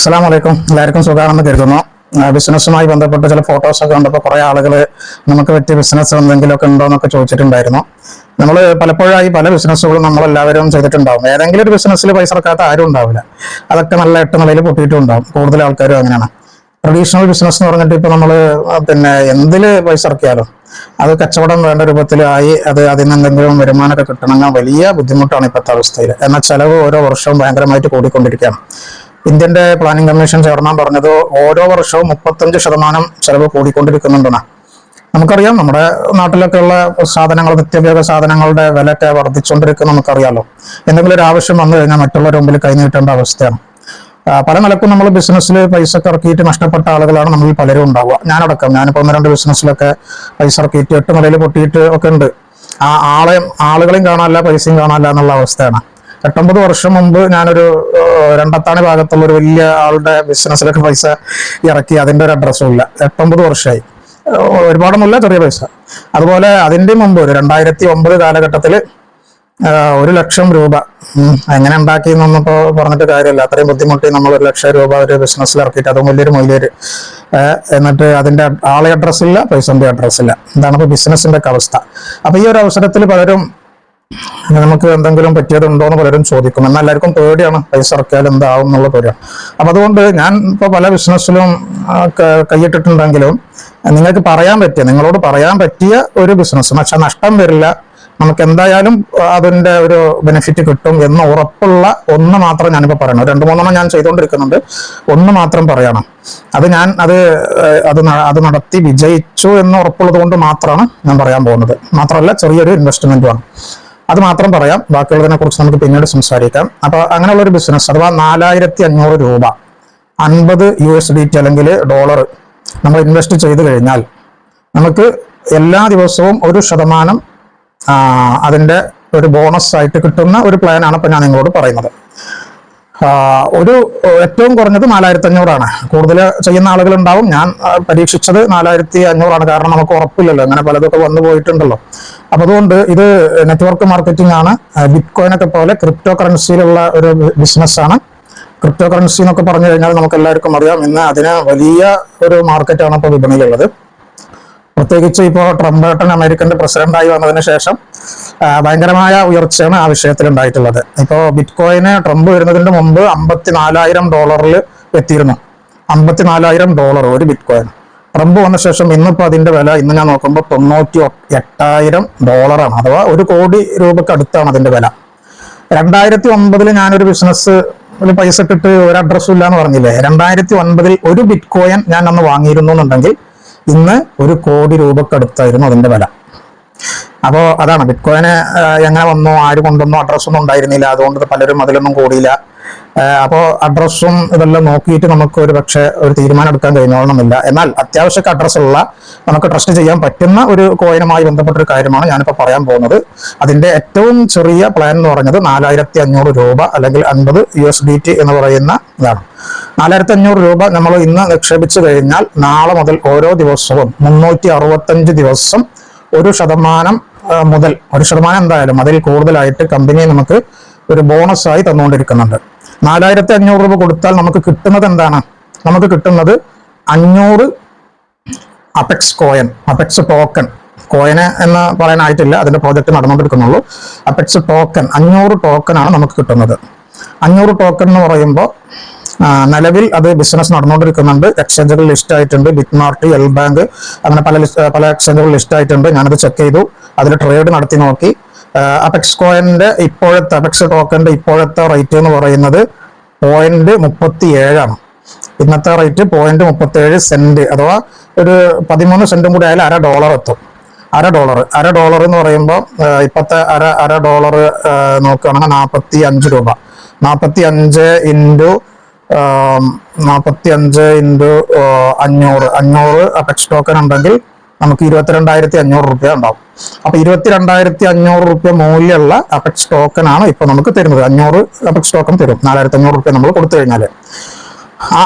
അസ്സാം വലൈക്കും എല്ലാവർക്കും സുഖമാണെന്ന് കരുതുന്നു. ബിസിനസ്സുമായി ബന്ധപ്പെട്ട് ചില ഫോട്ടോസൊക്കെ കണ്ടപ്പോൾ കുറേ ആളുകൾ നമുക്ക് പറ്റിയ ബിസിനസ് എന്തെങ്കിലുമൊക്കെ ഉണ്ടോ എന്നൊക്കെ ചോദിച്ചിട്ടുണ്ടായിരുന്നു. നമ്മൾ പലപ്പോഴായി പല ബിസിനസ്സുകളും നമ്മളെല്ലാവരും ചെയ്തിട്ടുണ്ടാവും. ഏതെങ്കിലും ഒരു ബിസിനസ്സിൽ പൈസ ഇറക്കാത്ത ആരും ഉണ്ടാവില്ല. അതൊക്കെ നല്ല എട്ട് നിലയിൽ പൊട്ടിയിട്ടും ഉണ്ടാവും കൂടുതൽ ആൾക്കാരും അങ്ങനെയാണ്. ട്രഡീഷണൽ ബിസിനസ് എന്ന് പറഞ്ഞിട്ട് ഇപ്പോൾ നമ്മൾ പിന്നെ എന്തിൽ പൈസ ഇറക്കിയാലും അത് കച്ചവടം വേണ്ട രൂപത്തിലായി അത് അതിൽ നിന്ന് എന്തെങ്കിലും വരുമാനമൊക്കെ കിട്ടണമെങ്കിൽ വലിയ ബുദ്ധിമുട്ടാണ് ഇപ്പോഴത്തെ അവസ്ഥയിൽ എന്നാൽ ചിലവ് ഓരോ വർഷവും ഭയങ്കരമായിട്ട് കൂടിക്കൊണ്ടിരിക്കുകയാണ്. ഇന്ത്യന്റെ പ്ലാനിംഗ് കമ്മീഷൻ ചെയർമാൻ പറഞ്ഞത് ഓരോ വർഷവും മുപ്പത്തഞ്ച് ശതമാനം ചെലവ് കൂടിക്കൊണ്ടിരിക്കുന്നുണ്ടെന്നാണ് നമുക്കറിയാം നമ്മുടെ നാട്ടിലൊക്കെ ഉള്ള സാധനങ്ങൾ നിത്യോപയോഗ സാധനങ്ങളുടെ വിലയൊക്കെ വർദ്ധിച്ചുകൊണ്ടിരിക്കുന്നു നമുക്കറിയാലോ. എന്തെങ്കിലും ഒരു ആവശ്യം വന്നു കഴിഞ്ഞാൽ മറ്റുള്ളവർ മുമ്പിൽ കൈനീട്ടേണ്ട അവസ്ഥയാണ്. പല നിലക്കും നമ്മൾ ബിസിനസ്സിൽ പൈസ ഇറക്കിയിട്ട് നഷ്ടപ്പെട്ട ആളുകളാണ് നമ്മൾ പലരും ഉണ്ടാവുക. ഞാനടക്കം ഞാനിപ്പോൾ ഒന്ന് രണ്ട് ബിസിനസ്സിലൊക്കെ പൈസ ഇറക്കിയിട്ട് എട്ട് നിലയിൽ പൊട്ടിയിട്ട് ഒക്കെ ഉണ്ട്. ആ ആളെയും ആളുകളെയും കാണാനില്ല പൈസയും കാണാനില്ല എന്നുള്ള അവസ്ഥയാണ്. എട്ടൊമ്പത് വർഷം മുമ്പ് ഞാനൊരു രണ്ടത്താണി ഭാഗത്തുള്ള ഒരു വലിയ ആളുടെ ബിസിനസ്സിലൊക്കെ പൈസ ഇറക്കി അതിന്റെ ഒരു അഡ്രസ്സും ഇല്ല. എട്ടൊമ്പത് വർഷമായി ഒരുപാടൊന്നുമില്ല ചെറിയ പൈസ. അതുപോലെ അതിന്റെ മുമ്പ് ഒരു രണ്ടായിരത്തി ഒമ്പത് കാലഘട്ടത്തിൽ ഒരു ലക്ഷം രൂപ. എങ്ങനെ ഉണ്ടാക്കി എന്നൊന്നിപ്പോൾ പറഞ്ഞിട്ട് കാര്യമില്ല. അത്രയും ബുദ്ധിമുട്ടി നമ്മൾ ഒരു ലക്ഷം രൂപ ഒരു ബിസിനസ്സിൽ ഇറക്കിയിട്ട് അതും വലിയൊരു മൊയിലേര് എന്നിട്ട് അതിന്റെ ആളെ അഡ്രസ്സില്ല ഇല്ല അഡ്രസ്സില്ല എന്താണ് ഇല്ല. ഇതാണ് ഇപ്പൊ ബിസിനസിന്റെ ഒക്കെ അവസ്ഥ. അപ്പോൾ ഈ ഒരു അവസരത്തിൽ പലരും നമുക്ക് എന്തെങ്കിലും പറ്റിയതുണ്ടോ എന്ന് പലരും ചോദിക്കും. എന്നാൽ എല്ലാവർക്കും പേടിയാണ് പൈസ ഇറക്കിയാൽ എന്താവും എന്നുള്ള പേടിയാണ് അപ്പൊ അതുകൊണ്ട് ഞാൻ ഇപ്പോൾ പല ബിസിനസ്സിലും കൈയിട്ടിട്ടുണ്ടെങ്കിലും നിങ്ങൾക്ക് പറയാൻ പറ്റിയ നിങ്ങളോട് പറയാൻ പറ്റിയ ഒരു ബിസിനസ് പക്ഷെ നഷ്ടം വരില്ല. നമുക്ക് എന്തായാലും അതിന്റെ ഒരു ബെനിഫിറ്റ് കിട്ടും എന്ന് ഉറപ്പുള്ള ഒന്ന് മാത്രം ഞാനിപ്പോ പറയണം. രണ്ട് മൂന്നെണ്ണം ഞാൻ ചെയ്തുകൊണ്ടിരിക്കുന്നുണ്ട്. ഒന്ന് മാത്രം പറയണം. അത് ഞാൻ അത് അത് അത് നടത്തി വിജയിച്ചു എന്ന് ഉറപ്പുള്ളത് കൊണ്ട് മാത്രമാണ് ഞാൻ പറയാൻ പോകുന്നത്. മാത്രമല്ല ചെറിയൊരു ഇൻവെസ്റ്റ്മെന്റുമാണ് അത് മാത്രം പറയാം. ബാക്കിയുള്ളതിനെ കുറിച്ച് നമുക്ക് പിന്നീട് സംസാരിക്കാം. അപ്പോൾ അങ്ങനെയുള്ള ഒരു ബിസിനസ് അഥവാ നാലായിരത്തി അഞ്ഞൂറ് രൂപ അൻപത് യു എസ് ഡി ടി അല്ലെങ്കിൽ ഡോളർ നമ്മൾ ഇൻവെസ്റ്റ് ചെയ്ത് കഴിഞ്ഞാൽ നമുക്ക് എല്ലാ ദിവസവും ഒരു ശതമാനം അതിന്റെ ഒരു ബോണസ് ആയിട്ട് കിട്ടുന്ന ഒരു പ്ലാനാണ് ഇപ്പൊ ഞാൻ നിങ്ങളോട് പറയുന്നത്. ഒരു ഏറ്റവും കുറഞ്ഞത് നാലായിരത്തി അഞ്ഞൂറാണ് കൂടുതൽ ചെയ്യുന്ന ആളുകൾ ഉണ്ടാവും ഞാൻ പരീക്ഷിച്ചത് നാലായിരത്തി അഞ്ഞൂറാണ് കാരണം നമുക്ക് ഉറപ്പില്ലല്ലോ. അങ്ങനെ പലതൊക്കെ വന്നു പോയിട്ടുണ്ടല്ലോ. അപ്പൊ അതുകൊണ്ട് ഇത് നെറ്റ്വർക്ക് മാർക്കറ്റിംഗ് ആണ് ബിറ്റ് കോയിനൊക്കെ പോലെ ക്രിപ്റ്റോ കറൻസിയിലുള്ള ഒരു ബിസിനസ് ആണ് ക്രിപ്റ്റോ കറൻസി എന്നൊക്കെ പറഞ്ഞു കഴിഞ്ഞാൽ നമുക്ക് എല്ലാവർക്കും അറിയാം. ഇന്ന് അതിന് വലിയ ഒരു മാർക്കറ്റാണ് ഇപ്പോൾ വിപണിയിലുള്ളത്. പ്രത്യേകിച്ച് ഇപ്പോൾ ട്രംപ് ഏട്ടൻ അമേരിക്കന്റെ പ്രസിഡന്റായി വന്നതിന് ശേഷം ഭയങ്കരമായ ഉയർച്ചയാണ് ആ വിഷയത്തിൽ ഉണ്ടായിട്ടുള്ളത് ഇപ്പോൾ ബിറ്റ് കോയിന് ട്രംപ് വരുന്നതിന് മുമ്പ് അമ്പത്തിനാലായിരം ഡോളറിൽ എത്തിയിരുന്നു. അമ്പത്തിനാലായിരം ഡോളർ ഒരു ബിറ്റ് കോയിൻ ട്രംപ് വന്ന ശേഷം ഇന്നിപ്പോൾ അതിന്റെ വില ഇന്ന് ഞാൻ നോക്കുമ്പോൾ തൊണ്ണൂറ്റി എട്ടായിരം ഡോളറാണ് അഥവാ ഒരു കോടി രൂപക്ക് അടുത്താണ് അതിന്റെ വില. രണ്ടായിരത്തി ഒമ്പതിൽ ഞാനൊരു ബിസിനസ് ഒരു പൈസ ഇട്ടിട്ട് ഒരു അഡ്രസ്സും ഇല്ല എന്ന് പറഞ്ഞില്ലേ? രണ്ടായിരത്തി ഒൻപതിൽ ഒരു ബിറ്റ് കോയിൻ ഞാൻ അന്ന് വാങ്ങിയിരുന്നു എന്നുണ്ടെങ്കിൽ ഇന്ന് ഒരു കോടി രൂപക്കടുത്തായിരുന്നു അതിന്റെ വില. അപ്പോൾ അതാണ് ബിറ്റ് കോയിന് എങ്ങനെ വന്നു ആര് കൊണ്ടുവന്നു അഡ്രസ്സൊന്നും ഉണ്ടായിരുന്നില്ല. അതുകൊണ്ട് പലരും അതിലൊന്നും കൂടിയില്ല. അപ്പോൾ അഡ്രസ്സും ഇതെല്ലാം നോക്കിയിട്ട് നമുക്ക് ഒരു പക്ഷേ ഒരു തീരുമാനം എടുക്കാൻ കഴിഞ്ഞോളണമെന്നില്ല എന്നാൽ അത്യാവശ്യ അഡ്രസ്സുള്ള നമുക്ക് ട്രസ്റ്റ് ചെയ്യാൻ പറ്റുന്ന ഒരു കോയിനുമായി ബന്ധപ്പെട്ട ഒരു കാര്യമാണ് ഞാനിപ്പോൾ പറയാൻ പോകുന്നത്. അതിന്റെ ഏറ്റവും ചെറിയ പ്ലാൻ എന്ന് പറഞ്ഞത് നാലായിരത്തി അഞ്ഞൂറ് രൂപ അല്ലെങ്കിൽ അൻപത് യു എസ് ഡി ടി എന്ന് പറയുന്ന ഇതാണ്. നാലായിരത്തി അഞ്ഞൂറ് രൂപ നമ്മൾ ഇന്ന് നിക്ഷേപിച്ചു കഴിഞ്ഞാൽ നാളെ മുതൽ ഓരോ ദിവസവും മുന്നൂറ്റി അറുപത്തഞ്ച് ദിവസം ഒരു ശതമാനം മുതൽ. ഒരു ശതമാനം എന്തായാലും അതിൽ കൂടുതലായിട്ട് കമ്പനി നമുക്ക് ഒരു ബോണസ് ആയി തന്നുകൊണ്ടിരിക്കുന്നുണ്ട്. നാലായിരത്തി അഞ്ഞൂറ് രൂപ കൊടുത്താൽ നമുക്ക് കിട്ടുന്നത് എന്താണ്? നമുക്ക് കിട്ടുന്നത് അഞ്ഞൂറ് അപെക്സ് കോയൻ അപെക്സ് ടോക്കൺ കോയന് എന്ന് പറയാനായിട്ടില്ല അതിന്റെ പ്രോജക്റ്റ് നടന്നുകൊണ്ടിരിക്കുന്നുള്ളൂ. അപെക്സ് ടോക്കൺ അഞ്ഞൂറ് ടോക്കണാണ് നമുക്ക് കിട്ടുന്നത്. അഞ്ഞൂറ് ടോക്കൺ എന്ന് പറയുമ്പോൾ നിലവിൽ അത് ബിസിനസ് നടന്നുകൊണ്ടിരിക്കുന്നുണ്ട്. എക്സ്ചേഞ്ചുകൾ ലിസ്റ്റ് ആയിട്ടുണ്ട്. ബിറ്റ് മാർട്ട് എൽ ബാങ്ക് അങ്ങനെ പല പല എക്സ്ചേഞ്ചുകൾ ലിസ്റ്റ് ആയിട്ടുണ്ട്. ഞാനത് ചെക്ക് ചെയ്തു. അതിൽ ട്രേഡ് നടത്തി നോക്കി. അപെക്സ് കോയിന്റെ ഇപ്പോഴത്തെ അപെക്സ് ടോക്കന്റെ ഇപ്പോഴത്തെ റേറ്റ് എന്ന് പറയുന്നത് പോയിന്റ് മുപ്പത്തി ഏഴാണ് ഇന്നത്തെ റേറ്റ് പോയിന്റ് മുപ്പത്തേഴ് സെന്റ് അഥവാ ഒരു പതിമൂന്ന് സെന്റും കൂടി ആയാലും അര ഡോളർ എത്തും. അര ഡോളർ അര ഡോളർ എന്ന് പറയുമ്പോൾ ഇപ്പോഴത്തെ അര അര ഡോളർ നോക്കുകയാണെങ്കിൽ നാൽപ്പത്തി അഞ്ച് രൂപ. നാൽപ്പത്തി അഞ്ച് ഇന്റു നാൽപ്പത്തി അഞ്ച് ഇന്റു അഞ്ഞൂറ്. അഞ്ഞൂറ് അപെക്സ് ടോക്കൺ ഉണ്ടെങ്കിൽ നമുക്ക് ഇരുപത്തിരണ്ടായിരത്തി അഞ്ഞൂറ് റുപ്യ ഉണ്ടാവും. അപ്പൊ ഇരുപത്തിരണ്ടായിരത്തി അഞ്ഞൂറ് റുപ്യ മൂല്യമുള്ള അപെക്സ് ടോക്കൺ ആണ് ഇപ്പൊ നമുക്ക് തരുന്നത്. അഞ്ഞൂറ് അപെക്സ് ടോക്കൺ തരും. നാലായിരത്തി അഞ്ഞൂറ് റുപ്യ നമ്മൾ കൊടുത്തു കഴിഞ്ഞാൽ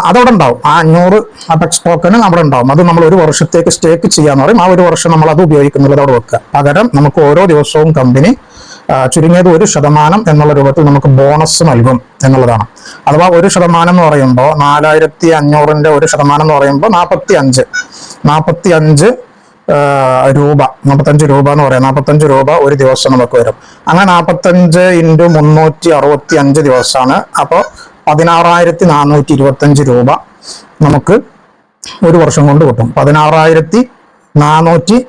അതവിടെ ഉണ്ടാവും. ആ അഞ്ഞൂറ് അപെക്സ് ടോക്കൺ അവിടെ ഉണ്ടാവും. അത് നമ്മൾ ഒരു വർഷത്തേക്ക് സ്റ്റേക്ക് ചെയ്യാന്ന് പറയും. ആ ഒരു വർഷം നമ്മൾ അത് ഉപയോഗിക്കുന്നില്ല അവിടെ വെക്കുക. പകരം നമുക്ക് ഓരോ ദിവസവും കമ്പനി ചുരുങ്ങിയത് ഒരു ശതമാനം എന്നുള്ള രൂപത്തിൽ നമുക്ക് ബോണസ് നൽകും എന്നുള്ളതാണ്. അഥവാ ഒരു ശതമാനം എന്ന് പറയുമ്പോൾ നാലായിരത്തി അഞ്ഞൂറിന്റെ ഒരു ശതമാനം എന്ന് പറയുമ്പോൾ നാൽപ്പത്തി അഞ്ച് നാൽപ്പത്തി അഞ്ച് രൂപ നാൽപ്പത്തഞ്ച് രൂപ എന്ന് പറയാം. നാൽപ്പത്തഞ്ച് രൂപ ഒരു ദിവസം നമുക്ക് വരും. അങ്ങനെ നാൽപ്പത്തഞ്ച് ഇന്റു മുന്നൂറ്റി അറുപത്തി അഞ്ച് ദിവസമാണ്. അപ്പോൾ പതിനാറായിരത്തി നാനൂറ്റി ഇരുപത്തഞ്ച് രൂപ നമുക്ക് ഒരു വർഷം കൊണ്ട് കിട്ടും. പതിനാറായിരത്തി നാനൂറ്റി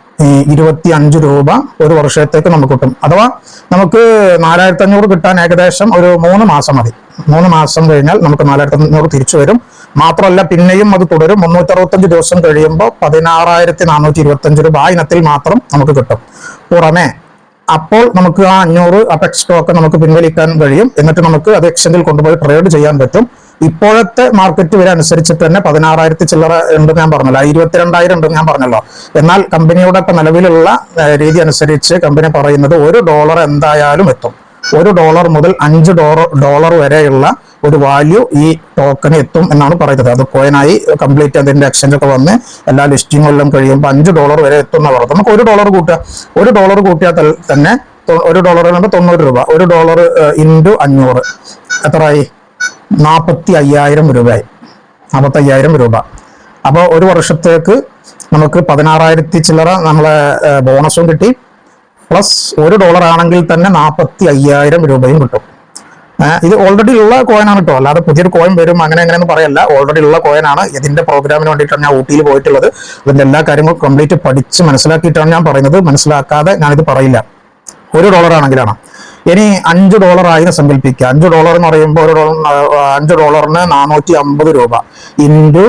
ഇരുപത്തി അഞ്ച് രൂപ ഒരു വർഷത്തേക്ക് നമുക്ക് കിട്ടും. അഥവാ നമുക്ക് നാലായിരത്തി അഞ്ഞൂറ് കിട്ടാൻ ഏകദേശം ഒരു മൂന്ന് മാസം മതി. മൂന്ന് മാസം കഴിഞ്ഞാൽ നമുക്ക് നാലായിരത്തി അഞ്ഞൂറ് തിരിച്ചു വരും. മാത്രമല്ല പിന്നെയും അത് തുടരും. മുന്നൂറ്റി അറുപത്തഞ്ച് ദിവസം കഴിയുമ്പോൾ പതിനാറായിരത്തി നാനൂറ്റി ഇരുപത്തഞ്ച് രൂപ ആ ഇനത്തിൽ മാത്രം നമുക്ക് കിട്ടും. പുറമെ അപ്പോൾ നമുക്ക് ആ അഞ്ഞൂറ് അപെക്സ് സ്റ്റോക്ക് നമുക്ക് പിൻവലിക്കാൻ കഴിയും. എന്നിട്ട് നമുക്ക് അത് എക്സ്ചേഞ്ചിൽ കൊണ്ടുപോയി ട്രേഡ് ചെയ്യാൻ പറ്റും. ഇപ്പോഴത്തെ മാർക്കറ്റ് വില അനുസരിച്ചിട്ട് തന്നെ പതിനാറായിരത്തി ചില്ലറ ഉണ്ട് ഞാൻ പറഞ്ഞല്ലോ. ഇരുപത്തിരണ്ടായിരം ഉണ്ടെന്ന് ഞാൻ പറഞ്ഞല്ലോ. എന്നാൽ കമ്പനിയുടെ ഇപ്പൊ നിലവിലുള്ള രീതി അനുസരിച്ച് കമ്പനി പറയുന്നത് ഒരു ഡോളർ എന്തായാലും എത്തും. ഒരു ഡോളർ മുതൽ അഞ്ച് ഡോളർ ഡോളർ വരെയുള്ള ഒരു വാല്യൂ ഈ ടോക്കൺ എത്തും എന്നാണ് പറയുന്നത്. അത് കോയിനായി കംപ്ലീറ്റ് അതിന്റെ എക്സ്ചേഞ്ച് ഒക്കെ വന്ന് എല്ലാ ലിസ്റ്റിങ്ങുകളിലും കഴിയുമ്പോൾ അഞ്ച് ഡോളർ വരെ എത്തും എന്ന് പറയുന്നത്. നമുക്ക് ഒരു ഡോളർ കൂട്ടുക. ഒരു ഡോളർ കൂട്ടിയാൽ തന്നെ ഒരു ഡോളർ പറയുമ്പോൾ തൊണ്ണൂറ് രൂപ. ഒരു ഡോളർ ഇന്റു അഞ്ഞൂറ്. എത്രയായി? നാൽപ്പത്തി അയ്യായിരം രൂപയായി. നാൽപ്പത്തി അയ്യായിരം രൂപ. അപ്പോൾ ഒരു വർഷത്തേക്ക് നമുക്ക് പതിനാറായിരത്തി ചില്ലറ നമ്മളെ ബോണസും കിട്ടി. പ്ലസ് ഒരു ഡോളർ ആണെങ്കിൽ തന്നെ നാൽപ്പത്തി അയ്യായിരം രൂപയും കിട്ടും. ഇത് ഓൾറെഡി ഉള്ള കോയിൻ ആണ് കേട്ടോ. അല്ലാതെ പുതിയൊരു കോയിൻ വരും അങ്ങനെ അങ്ങനെയൊന്നും പറയല്ല. ഓൾറെഡി ഉള്ള കോയിൻ ആണ്. ഇതിന്റെ പ്രോഗ്രാമിന് വേണ്ടിയിട്ടാണ് ഞാൻ ഊട്ടിയിൽ പോയിട്ടുള്ളത്. അതിന്റെ എല്ലാ കാര്യങ്ങളും കംപ്ലീറ്റ് പഠിച്ച് മനസ്സിലാക്കിയിട്ടാണ് ഞാൻ പറയുന്നത്. മനസ്സിലാക്കാതെ ഞാനിത് പറയില്ല. ഒരു ഡോളർ ആണെങ്കിലാണ്. ഇനി അഞ്ച് ഡോളർ ആയി സങ്കല്പിക്കുക. അഞ്ച് ഡോളർ എന്ന് പറയുമ്പോൾ ഒരു ഡോളർ അഞ്ച് ഡോളറിന് നാനൂറ്റി അമ്പത് രൂപ. ഇന്റു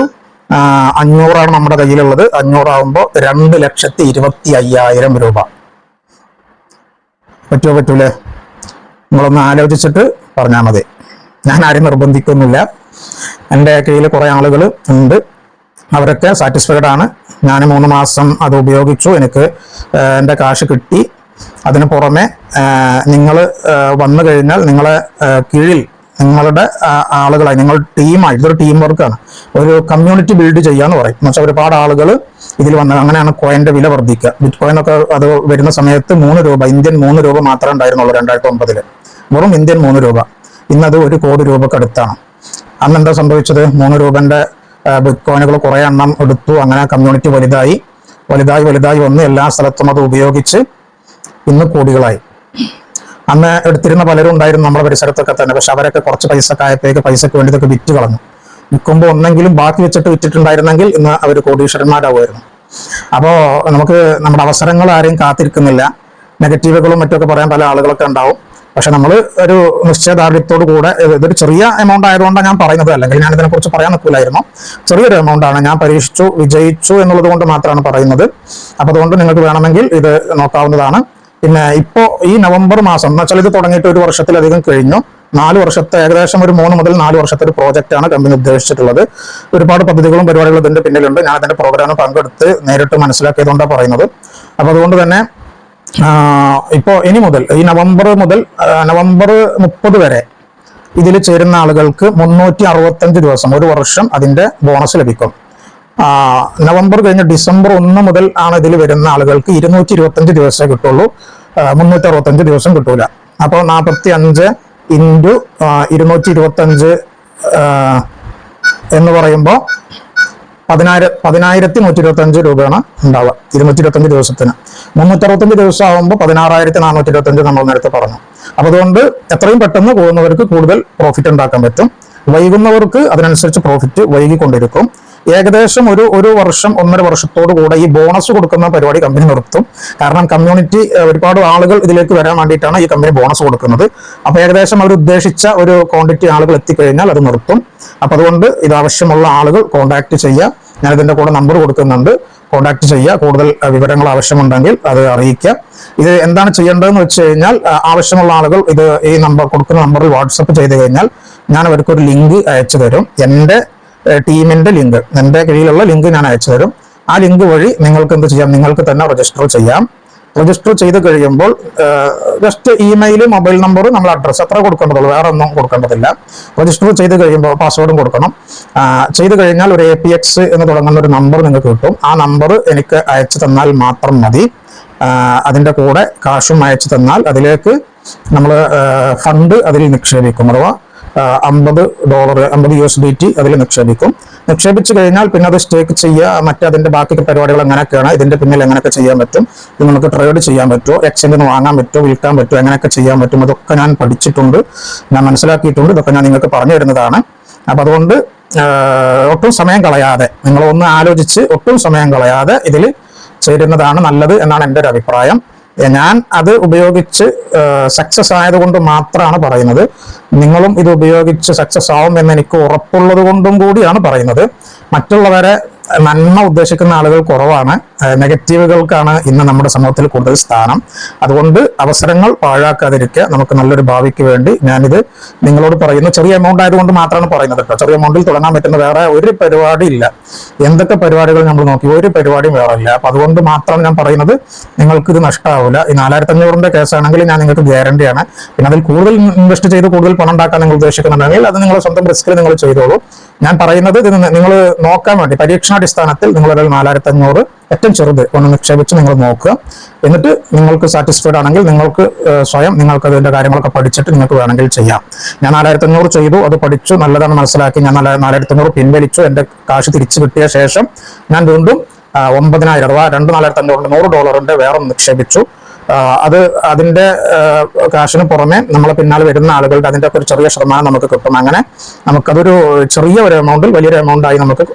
അഞ്ഞൂറാണ് നമ്മുടെ കയ്യിലുള്ളത്. അഞ്ഞൂറാകുമ്പോൾ രണ്ട് ലക്ഷത്തി ഇരുപത്തി അയ്യായിരം രൂപ. പറ്റുമോ പറ്റൂലേ? നിങ്ങളൊന്ന് ആലോചിച്ചിട്ട് പറഞ്ഞാൽ മതി. ഞാൻ ആരും നിർബന്ധിക്കുന്നില്ല. എന്റെ കയ്യിൽ കുറേ ആളുകൾ ഉണ്ട്. അവരൊക്കെ സാറ്റിസ്ഫൈഡ് ആണ്. ഞാൻ മൂന്ന് മാസം അത് ഉപയോഗിച്ചു. എനിക്ക് എന്റെ കാശ് കിട്ടി. അതിന് പുറമെ നിങ്ങൾ വന്നു കഴിഞ്ഞാൽ നിങ്ങളെ കീഴിൽ നിങ്ങളുടെ ആളുകളായി നിങ്ങൾ ടീമായി ഇതൊരു ടീം വർക്കാണ് ഒരു കമ്മ്യൂണിറ്റി ബിൽഡ് ചെയ്യാന്ന് പറയും. എന്നുവെച്ചാൽ ഒരുപാട് ആളുകൾ ഇതിൽ വന്ന് അങ്ങനെയാണ് കോയിന്റെ വില വർദ്ധിക്കുക. ബിറ്റ് കോയിൻ ഒക്കെ അത് വരുന്ന സമയത്ത് മൂന്ന് രൂപ ഇന്ത്യൻ മൂന്ന് രൂപ മാത്രമേ ഉണ്ടായിരുന്നുള്ളൂ രണ്ടായിരത്തി ഒമ്പതിൽ വെറും ഇന്ത്യൻ മൂന്ന് രൂപ. ഇന്നത് ഒരു കോടി രൂപക്ക് അടുത്താണ്. അന്ന് എന്താ സംഭവിച്ചത്? മൂന്ന് രൂപന്റെ ബിറ്റ് കോയിനുകൾ കുറെ എണ്ണം എടുത്തു. അങ്ങനെ കമ്മ്യൂണിറ്റി വലുതായി. വലുതായി വലുതായി വന്ന് എല്ലാ സ്ഥലത്തും അത് ഉപയോഗിച്ച് ഇന്ന് കോടികളായി. അന്ന് എടുത്തിരുന്ന പലരും ഉണ്ടായിരുന്നു നമ്മുടെ പരിസരത്തൊക്കെ തന്നെ. പക്ഷെ അവരൊക്കെ കുറച്ച് പൈസ ആയപ്പോഴേക്ക് പൈസക്ക് വേണ്ടി ഇതൊക്കെ വിറ്റ് കളഞ്ഞു. വിൽക്കുമ്പോൾ ഒന്നെങ്കിലും ബാക്കി വെച്ചിട്ട് വിറ്റിട്ടുണ്ടായിരുന്നെങ്കിൽ ഇന്ന് അവർ കോടീശ്വരന്മാരാവുമായിരുന്നു. അപ്പോൾ നമുക്ക് നമ്മുടെ അവസരങ്ങൾ ആരെയും കാത്തിരിക്കുന്നില്ല. നെഗറ്റീവുകളും മറ്റൊക്കെ പറയാൻ പല ആളുകളൊക്കെ ഉണ്ടാവും. പക്ഷെ നമ്മൾ ഒരു നിശ്ചയദാർഢ്യത്തോടു കൂടെ ഇത് ഇതൊരു ചെറിയ എമൗണ്ട് ആയതുകൊണ്ടാണ് ഞാൻ പറയുന്നത്. അല്ലെങ്കിൽ ഞാൻ ഇതിനെക്കുറിച്ച് പറയാൻ നിൽക്കില്ലായിരുന്നു. ചെറിയൊരു എമൗണ്ട് ആണ്. ഞാൻ പരീക്ഷിച്ചു വിജയിച്ചു എന്നുള്ളത് കൊണ്ട് മാത്രമാണ് പറയുന്നത്. അപ്പോൾ അതുകൊണ്ട് നിങ്ങൾക്ക് വേണമെങ്കിൽ ഇത് നോക്കാവുന്നതാണ്. പിന്നെ ഇപ്പോ ഈ നവംബർ മാസം എന്ന് വെച്ചാൽ ഇത് തുടങ്ങിയിട്ട് ഒരു വർഷത്തിലധികം കഴിഞ്ഞു. നാല് വർഷത്തെ ഏകദേശം ഒരു മൂന്ന് മുതൽ നാല് വർഷത്തെ ഒരു പ്രോജക്റ്റ് ആണ് കമ്പനി ഉദ്ദേശിച്ചിട്ടുള്ളത്. ഒരുപാട് പദ്ധതികളും പരിപാടികളും ഇതിന്റെ പിന്നിലുണ്ട്. ഞാൻ അതിന്റെ പ്രോഗ്രാമിൽ പങ്കെടുത്ത് നേരിട്ട് മനസ്സിലാക്കിയതുകൊണ്ടാണ് പറയുന്നത്. അപ്പോൾ അതുകൊണ്ട് തന്നെ ഇപ്പോൾ ഇപ്പോ ഇനി മുതൽ ഈ നവംബർ മുതൽ നവംബർ മുപ്പത് വരെ ഇതിൽ ചേരുന്ന ആളുകൾക്ക് മുന്നൂറ്റി അറുപത്തഞ്ച് ദിവസം ഒരു വർഷം അതിന്റെ ബോണസ് ലഭിക്കും. നവംബർ കഴിഞ്ഞ് ഡിസംബർ ഒന്ന് മുതൽ ആണ് ഇതിൽ വരുന്ന ആളുകൾക്ക് ഇരുന്നൂറ്റി ഇരുപത്തഞ്ച് ദിവസമേ കിട്ടുള്ളൂ. മുന്നൂറ്റി അറുപത്തഞ്ച് ദിവസം കിട്ടൂല. അപ്പോൾ നാൽപ്പത്തി അഞ്ച് ഇന്റു ഇരുന്നൂറ്റി ഇരുപത്തഞ്ച് എന്ന് പറയുമ്പോൾ പതിനായിരം പതിനായിരത്തി നൂറ്റി ഇരുപത്തി അഞ്ച് രൂപയാണ് ഉണ്ടാവുക ഇരുന്നൂറ്റി ഇരുപത്തി അഞ്ച് ദിവസത്തിന്. മുന്നൂറ്റി അറുപത്തഞ്ച് ദിവസം ആകുമ്പോൾ പതിനാറായിരത്തി നാനൂറ്റി ഇരുപത്തി അഞ്ച് നമ്മൾ നേരത്തെ പറഞ്ഞു. അപ്പോൾ അതുകൊണ്ട് എത്രയും പെട്ടെന്ന് പോകുന്നവർക്ക് കൂടുതൽ പ്രോഫിറ്റ് ഉണ്ടാക്കാൻ പറ്റും. വൈകുന്നവർക്ക് അതിനനുസരിച്ച് പ്രോഫിറ്റ് വൈകിക്കൊണ്ടിരിക്കും. ഏകദേശം ഒരു ഒരു വർഷം ഒന്നര വർഷത്തോടു കൂടെ ഈ ബോണസ് കൊടുക്കുന്ന പരിപാടി കമ്പനി നിർത്തും. കാരണം കമ്മ്യൂണിറ്റി ഒരുപാട് ആളുകൾ ഇതിലേക്ക് വരാൻ വേണ്ടിയിട്ടാണ് ഈ കമ്പനി ബോണസ് കൊടുക്കുന്നത്. അപ്പൊ ഏകദേശം അവർ ഉദ്ദേശിച്ച ഒരു ക്വാണ്ടിറ്റി ആളുകൾ എത്തിക്കഴിഞ്ഞാൽ അത് നിർത്തും. അപ്പൊ അതുകൊണ്ട് ഇത് ആവശ്യമുള്ള ആളുകൾ കോൺടാക്ട് ചെയ്യുക. ഞാൻ ഇതിന്റെ കൂടെ നമ്പർ കൊടുക്കുന്നുണ്ട്. കോൺടാക്ട് ചെയ്യുക. കൂടുതൽ വിവരങ്ങൾ ആവശ്യമുണ്ടെങ്കിൽ അത് അറിയിക്കുക. ഇത് എന്താണ് ചെയ്യേണ്ടതെന്ന് വെച്ച് കഴിഞ്ഞാൽ ആവശ്യമുള്ള ആളുകൾ ഇത് ഈ നമ്പർ കൊടുക്കുന്ന നമ്പറിൽ വാട്സപ്പ് ചെയ്ത് കഴിഞ്ഞാൽ ഞാൻ അവർക്ക് ഒരു ലിങ്ക് അയച്ചു തരും. എന്റെ ടീമിന്റെ ലിങ്ക് എന്റെ കീഴിലുള്ള ലിങ്ക് ഞാൻ അയച്ചു തരും. ആ ലിങ്ക് വഴി നിങ്ങൾക്ക് എന്ത് ചെയ്യാം? നിങ്ങൾക്ക് തന്നെ രജിസ്റ്റർ ചെയ്യാം. രജിസ്റ്റർ ചെയ്ത് കഴിയുമ്പോൾ ജസ്റ്റ് ഇമെയിൽ മൊബൈൽ നമ്പർ നമ്മൾ അഡ്രസ്സ് അത്ര കൊടുക്കേണ്ടതുള്ളൂ. വേറെ ഒന്നും കൊടുക്കേണ്ടതില്ല. രജിസ്റ്റർ ചെയ്ത് കഴിയുമ്പോൾ പാസ്വേഡും കൊടുക്കണം. ചെയ്ത് കഴിഞ്ഞാൽ ഒരു എ പി എക്സ് എന്ന് തുടങ്ങുന്ന ഒരു നമ്പർ നിങ്ങൾക്ക് കിട്ടും. ആ നമ്പർ എനിക്ക് അയച്ചു തന്നാൽ മാത്രം മതി. അതിന്റെ കൂടെ കാശും അയച്ചു തന്നാൽ അതിലേക്ക് നമ്മൾ ഫണ്ട് അതിൽ നിക്ഷേപിക്കും. അഥവാ അമ്പത് ഡോളർ അമ്പത് യു എസ് ഡി ടി അതിൽ നിക്ഷേപിക്കും. നിക്ഷേപിച്ചു കഴിഞ്ഞാൽ പിന്നെ അത് സ്റ്റേക്ക് ചെയ്യുക അതിന്റെ ബാക്കി പരിപാടികൾ എങ്ങനെയൊക്കെയാണ് ഇതിന്റെ പിന്നിൽ എങ്ങനെയൊക്കെ ചെയ്യാൻ പറ്റും നിങ്ങൾക്ക് ട്രേഡ് ചെയ്യാൻ പറ്റുമോ എക്സ്ചേഞ്ചിൽ നിന്ന് വാങ്ങാൻ പറ്റുമോ വിൽക്കാൻ പറ്റുമോ എങ്ങനെയൊക്കെ ചെയ്യാൻ പറ്റും അതൊക്കെ ഞാൻ പഠിച്ചിട്ടുണ്ട് ഞാൻ മനസ്സിലാക്കിയിട്ടുണ്ട് ഇതൊക്കെ ഞാൻ നിങ്ങൾക്ക് പറഞ്ഞു തരുന്നതാണ്. അപ്പൊ അതുകൊണ്ട് ഒട്ടും സമയം കളയാതെ നിങ്ങൾ ഒന്ന് ആലോചിച്ച് ഒട്ടും സമയം കളയാതെ ഇതിൽ ചേരുന്നതാണ് നല്ലത് എന്നാണ് എന്റെ ഒരു അഭിപ്രായം. ഞാൻ അത് ഉപയോഗിച്ച് സക്സസ് ആയതുകൊണ്ട് മാത്രമാണ് പറയുന്നത്. നിങ്ങളും ഇത് ഉപയോഗിച്ച് സക്സസ് ആവും എന്ന് എനിക്ക് ഉറപ്പുള്ളത് കൊണ്ടും കൂടിയാണ് പറയുന്നത്. മറ്റുള്ളവരെ നന്മ ഉദ്ദേശിക്കുന്ന ആളുകൾ കുറവാണ്. നെഗറ്റീവുകൾക്കാണ് ഇന്ന് നമ്മുടെ സമൂഹത്തിൽ കൂടുതൽ സ്ഥാനം. അതുകൊണ്ട് അവസരങ്ങൾ പാഴാക്കാതിരിക്കുക നമുക്ക് നല്ലൊരു ഭാവിക്ക് വേണ്ടി ഞാനിത് നിങ്ങളോട് പറയുന്നു. ചെറിയ എമൗണ്ട് ആയതുകൊണ്ട് മാത്രമാണ് പറയുന്നത് കേട്ടോ. ചെറിയ എമൗണ്ടിൽ തുടങ്ങാൻ പറ്റുന്ന വേറെ ഒരു പരിപാടി ഇല്ല. എന്തൊക്കെ പരിപാടികൾ നമ്മൾ നോക്കി? ഒരു പരിപാടിയും വേറെ ഇല്ല. അപ്പൊ അതുകൊണ്ട് മാത്രം ഞാൻ പറയുന്നത്. നിങ്ങൾക്ക് ഇത് നഷ്ടമാവില്ല ഈ നാലായിരത്തി അഞ്ഞൂറിന്റെ കേസാണെങ്കിൽ ഞാൻ നിങ്ങൾക്ക് ഗ്യാരണ്ടിയാണ്. പിന്നെ അതിൽ കൂടുതൽ ഇൻവെസ്റ്റ് ചെയ്ത് കൂടുതൽ പണം ഉണ്ടാക്കാൻ നിങ്ങൾ ഉദ്ദേശിക്കുന്നുണ്ടെങ്കിൽ അത് നിങ്ങൾ സ്വന്തം റിസ്കിൽ നിങ്ങൾ ചെയ്തോളൂ. ഞാൻ പറയുന്നത് ഇത് നിങ്ങൾ നോക്കാൻ വേണ്ടി പരീക്ഷണാടിസ്ഥാനത്തിൽ നിങ്ങൾ ഒരു നാലായിരത്തി അഞ്ഞൂറ് ഏറ്റവും ചെറുത് ഒന്ന് നിക്ഷേപിച്ച് നിങ്ങൾ നോക്കുക. എന്നിട്ട് നിങ്ങൾക്ക് സാറ്റിസ്ഫൈഡ് ആണെങ്കിൽ നിങ്ങൾക്ക് സ്വയം നിങ്ങൾക്ക് അതിന്റെ കാര്യങ്ങളൊക്കെ പഠിച്ചിട്ട് നിങ്ങൾക്ക് വേണമെങ്കിൽ ചെയ്യാം. ഞാൻ നാലായിരത്തി അഞ്ഞൂറ് ചെയ്തു അത് പഠിച്ചു നല്ലതാണ് മനസ്സിലാക്കി. ഞാൻ നല്ല നാലായിരത്തി അഞ്ഞൂറ് പിൻവലിച്ചു എന്റെ കാശ് തിരിച്ചു കിട്ടിയ ശേഷം ഞാൻ വീണ്ടും ഒമ്പതിനായിരം അഥവാ രണ്ട് നാലായിരത്തി അഞ്ഞൂറിന്റെ നൂറ് ഡോളറിന്റെ വേറെ നിക്ഷേപിച്ചു. അത് അതിന്റെ കാശിന് പുറമെ നമ്മളെ പിന്നാലെ വരുന്ന ആളുകളുടെ അതിന്റെ ഒരു ചെറിയ ശതമാനം നമുക്ക് കിട്ടും. അങ്ങനെ നമുക്കതൊരു ചെറിയ ഒരു എമൗണ്ടിൽ വലിയൊരു എമൗണ്ട് ആയി നമുക്ക്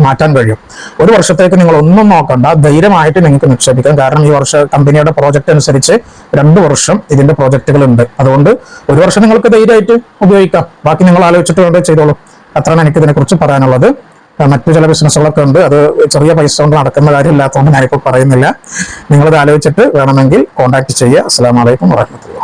മാറ്റാൻ കഴിയും. ഒരു വർഷത്തേക്ക് നിങ്ങൾ ഒന്നും നോക്കണ്ട ധൈര്യമായിട്ട് നിങ്ങൾക്ക് നിക്ഷേപിക്കാം. കാരണം ഈ വർഷം കമ്പനിയുടെ പ്രോജക്റ്റ് അനുസരിച്ച് രണ്ട് വർഷം ഇതിന്റെ പ്രോജക്റ്റുകൾ ഉണ്ട്. അതുകൊണ്ട് ഒരു വർഷം നിങ്ങൾക്ക് ധൈര്യമായിട്ട് ഉപയോഗിക്കാം. ബാക്കി നിങ്ങൾ ആലോചിച്ചിട്ട് വേണ്ടേ ചെയ്തോളൂ. അത്രയാണ് എനിക്ക് ഇതിനെക്കുറിച്ച് പറയാനുള്ളത്. മറ്റു ചില ബിസിനസ്സുകളൊക്കെ ഉണ്ട്. അത് ചെറിയ പൈസ കൊണ്ട് നടക്കുന്ന കാര്യമില്ലാത്തതുകൊണ്ട് ഞാനിപ്പോൾ പറയുന്നില്ല. നിങ്ങളിത് ആലോചിച്ചിട്ട് വേണമെങ്കിൽ കോൺടാക്ട് ചെയ്യുക. അസ്സാം വലൈക്കും വാഹമത്തുള്ള